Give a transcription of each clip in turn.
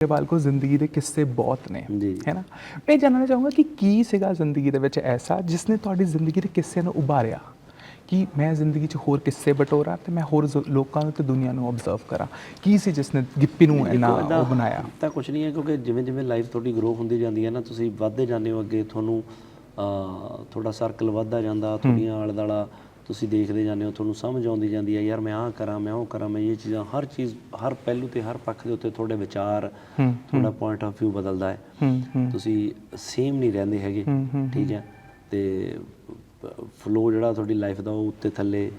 ਗਰੇਵਾਲ ਕੋ ਜ਼ਿੰਦਗੀ ਦੇ ਕਿੱਸੇ ਬਹੁਤ ਨੇ। ਹੈ ਨਾ? ਮੈਂ ਜਾਣਨਾ ਚਾਹੂੰਗਾ ਕਿ ਕੀ ਸੀਗਾ ਜ਼ਿੰਦਗੀ ਦੇ ਵਿੱਚ ਐਸਾ ਜਿਸ ਨੇ ਤੁਹਾਡੀ ਜ਼ਿੰਦਗੀ ਦੇ ਕਿੱਸੇ ਨੂੰ ਉਭਾਰਿਆ? ਕਿ ਮੈਂ ਜ਼ਿੰਦਗੀ 'ਚ ਹੋਰ ਕਿੱਸੇ ਬਟੋਰਾਂ ਤੇ ਮੈਂ ਹੋਰ ਲੋਕਾਂ ਨੂੰ ਤੇ ਦੁਨੀਆ ਨੂੰ ਆਬਜ਼ਰਵ ਕਰਾਂ? ਕੀ ਸੀ ਜਿਸ ਨੇ ਗਿੱਪੀ ਨੂੰ ਇੰਨਾ ਉਹ ਬਣਾਇਆ? ਤਾਂ ਕੁਝ ਨਹੀਂ ਹੈ ਕਿਉਂਕਿ ਜਿਵੇਂ ਜਿਵੇਂ ਲਾਈਫ ਤੁਹਾਡੀ ਗਰੋ ਹੁੰਦੀ ਜਾਂਦੀ ਹੈ ਨਾ ਤੁਸੀਂ ਵੱਧਦੇ ਜਾਂਦੇ ਹੋ ਅੱਗੇ ਤੁਹਾਨੂੰ ਤੁਹਾਡਾ ਸਰਕਲ ਵੱਧਦਾ ਜਾਂਦਾ ਤੁਹਾਡੀਆਂ ਆਲੇ ਦਾਲਾ ਤੁਸੀਂ ਦੇਖਦੇ ਜਾਂਦੇ ਹੋ ਤੁਹਾਨੂੰ ਸਮਝ ਆਉਂਦੀ ਜਾਂਦੀ ਹੈ ਯਾਰ ਮੈਂ ਆਹ ਕਰਾਂ ਮੈਂ ਉਹ ਕਰਾਂ ਮੈਂ ਇਹ ਚੀਜ਼ਾਂ ਹਰ ਚੀਜ਼ ਹਰ ਪਹਿਲੂ ਤੇ ਹਰ ਪੱਖ ਦੇ ਉੱਤੇ ਤੁਹਾਡੇ ਵਿਚਾਰ ਤੁਹਾਡਾ ਪੁਆਇੰਟ ਆਫ View ਬਦਲਦਾ ਹੈ। ਤੁਸੀਂ ਸੇਮ ਨਹੀਂ ਰਹਿੰਦੇ ਹੈਗੇ ਠੀਕ ਹੈ। ਤੇ ਫਲੋ ਜਿਹੜਾ ਤੁਹਾਡੀ ਲਾਈਫ ਦਾ ਉਹ ਉੱਤੇ ਥੱਲੇ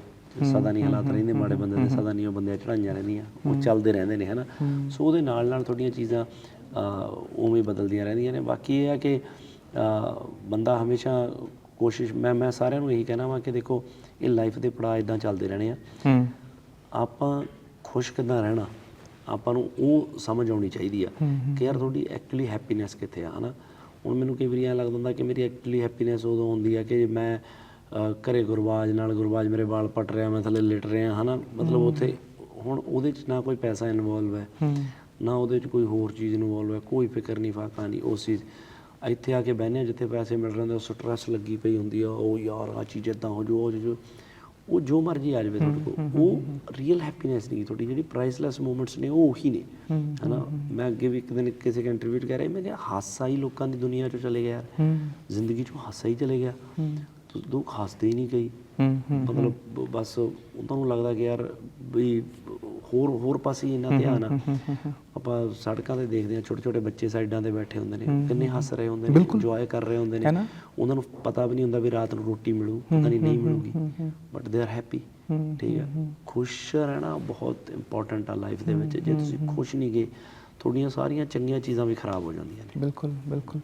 ਸਦਾ ਨਹੀਂ ਹਾਲਾਤ ਰਹਿੰਦੇ ਮਾੜੇ ਬੰਦੇ ਦੇ ਸਦਾ ਨਹੀਂ ਉਹ ਬੰਦੇ ਚੜਾਈਆਂ ਰਹਿੰਦੀਆਂ ਉਹ ਚੱਲਦੇ ਰਹਿੰਦੇ ਨੇ ਹਨਾ? ਸੋ ਉਹਦੇ ਨਾਲ ਨਾਲ ਤੁਹਾਡੀਆਂ ਚੀਜ਼ਾਂ ਉਵੇਂ ਬਦਲਦੀਆਂ ਰਹਿੰਦੀਆਂ ਨੇ। ਬਾਕੀ ਇਹ ਹੈ ਕਿ ਬੰਦਾ ਹਮੇਸ਼ਾ ਕੋਸ਼ਿਸ਼ ਮੈਂ ਮੈਂ ਸਾਰਿਆਂ ਨੂੰ ਇਹੀ ਕਹਿਣਾ ਵਾ ਕਿ ਦੇਖੋ ਇਹ ਲਾਈਫ ਦੇ ਪੜਾਅ ਇਦਾਂ ਚੱਲਦੇ ਰਹਿਣੇ ਆ। ਹੂੰ। ਆਪਾਂ ਖੁਸ਼ ਕਿੱਦਾਂ ਰਹਿਣਾ ਆਪਾਂ ਨੂੰ ਉਹ ਸਮਝ ਆਉਣੀ ਚਾਹੀਦੀ ਆ ਕਿ ਯਾਰ ਤੁਹਾਡੀ ਐਕਚੁਅਲੀ ਹੈਪੀਨੈਸ ਕਿੱਥੇ ਆ ਹਨਾ? ਹੁਣ ਮੈਨੂੰ ਕਈ ਵਾਰੀ ਐਂ ਲੱਗਦਾ ਹੁੰਦਾ ਕਿ ਮੇਰੀ ਐਕਚੁਅਲੀ ਹੈਪੀਨੈਸ ਉਦੋਂ ਹੁੰਦੀ ਆ ਕਿ ਮੈਂ ਘਰੇ ਗੁਰਬਾਜ ਨਾਲ ਗੁਰਬਾਜ ਮੇਰੇ ਵਾਲ ਪਟ ਰਿਹਾ ਮੈਂ ਥੱਲੇ ਲਿਟ ਰਿਹਾ ਹਨਾ? ਮਤਲਬ ਉੱਥੇ ਹੁਣ ਉਹਦੇ 'ਚ ਨਾ ਕੋਈ ਪੈਸਾ ਇਨਵੋਲਵ ਹੈ ਹੂੰ। ਨਾ ਉਹਦੇ 'ਚ ਕੋਈ ਹੋਰ ਚੀਜ਼ ਇਨਵੋਲਵ ਹੈ ਕੋਈ ਫਿਕਰ ਨਹੀਂ ਫਾਕਾ ਨਹੀਂ ਉਸ ਚੀਜ਼ ਇੱਥੇ ਆ ਕੇ ਬਹਿਨੇ ਜਿੱਥੇ ਪੈਸੇ ਮਿਲ ਰਹੇ ਹੁੰਦੇ ਸਟ੍ਰੈਸ ਲੱਗੀ ਪਈ ਹੁੰਦੀ ਆ ਉਹ ਯਾਰ ਆ ਚੀਜ਼ ਇਦਾਂ ਹੋ ਜੋ ਉਹ ਜੋ ਉਹ ਜੋ ਮਰਜ਼ੀ ਆ ਜਾਵੇ ਤੁਹਾਡੇ ਕੋਲ ਉਹ ਰੀਅਲ ਹੈਪੀਨੈਸ ਨਹੀਂ ਤੁਹਾਡੀ ਜਿਹੜੀ ਪ੍ਰਾਈਸਲੈਸ ਮੂਮੈਂਟਸ ਨੇ ਉਹ ਉਹੀ ਨੇ। ਹਨਾ? ਮੈਂ ਅੱਗੇ ਵੀ ਇੱਕ ਦਿਨ ਕਿਸੇ ਇੰਟਰਵਿਊ 'ਚ ਕਹਿ ਰਿਹਾ ਮੈਂ ਕਿਹਾ ਹਾਸਾ ਹੀ ਲੋਕਾਂ ਦੀ ਦੁਨੀਆ 'ਚੋਂ ਚਲੇ ਗਿਆ। ਜ਼ਿੰਦਗੀ 'ਚੋਂ ਹਾਸਾ ਹੀ ਚਲੇ ਗਿਆ। ਲੋਕ ਹੱਸਦੇ ਹੀ ਨਹੀਂ ਹੂੰ ਮਤਲਬ ਬਸ ਉਹਨਾਂ ਨੂੰ ਲੱਗਦਾ ਕਿ ਯਾਰ ਵੀ ਹੋਰ ਹੋਰ ਪਾਸੇ ਇੰਨਾ ਧਿਆਨ ਆ। ਆਪਾਂ ਸੜਕਾਂ ਤੇ ਦੇਖਦੇ ਆ ਛੋਟੇ ਛੋਟੇ ਬੱਚੇ ਸਾਈਡਾਂ ਤੇ ਬੈਠੇ ਹੁੰਦੇ ਨੇ ਕਿੰਨੇ ਹੱਸ ਰਹੇ ਹੁੰਦੇ ਨੇ ਇੰਜੋਏ ਕਰ ਰਹੇ ਹੁੰਦੇ ਨਾ? ਉਹਨਾਂ ਨੂੰ ਪਤਾ ਵੀ ਨਹੀਂ ਹੁੰਦਾ ਵੀ ਰਾਤ ਨੂੰ ਰੋਟੀ ਮਿਲੂ ਪਤਾ ਨਹੀਂ ਨਹੀਂ ਮਿਲੂਗੀ। ਬਟ ਦੇ ਆਰ ਹੈਪੀ ਠੀਕ ਹੈ। ਖੁਸ਼ ਰਹਿਣਾ ਬਹੁਤ ਇੰਪੋਰਟੈਂਟ ਆ ਲਾਈਫ ਦੇ ਵਿੱਚ। ਜੇ ਤੁਸੀਂ ਖੁਸ਼ ਨਹੀਂ ਗਏ ਤੁਹਾਡੀਆਂ ਸਾਰੀਆਂ ਚੰਗੀਆਂ ਚੀਜ਼ਾਂ ਵੀ ਖਰਾਬ ਹੋ ਜਾਂਦੀਆਂ ਨੇ। ਬਿਲਕੁਲ ਬਿਲਕੁਲ।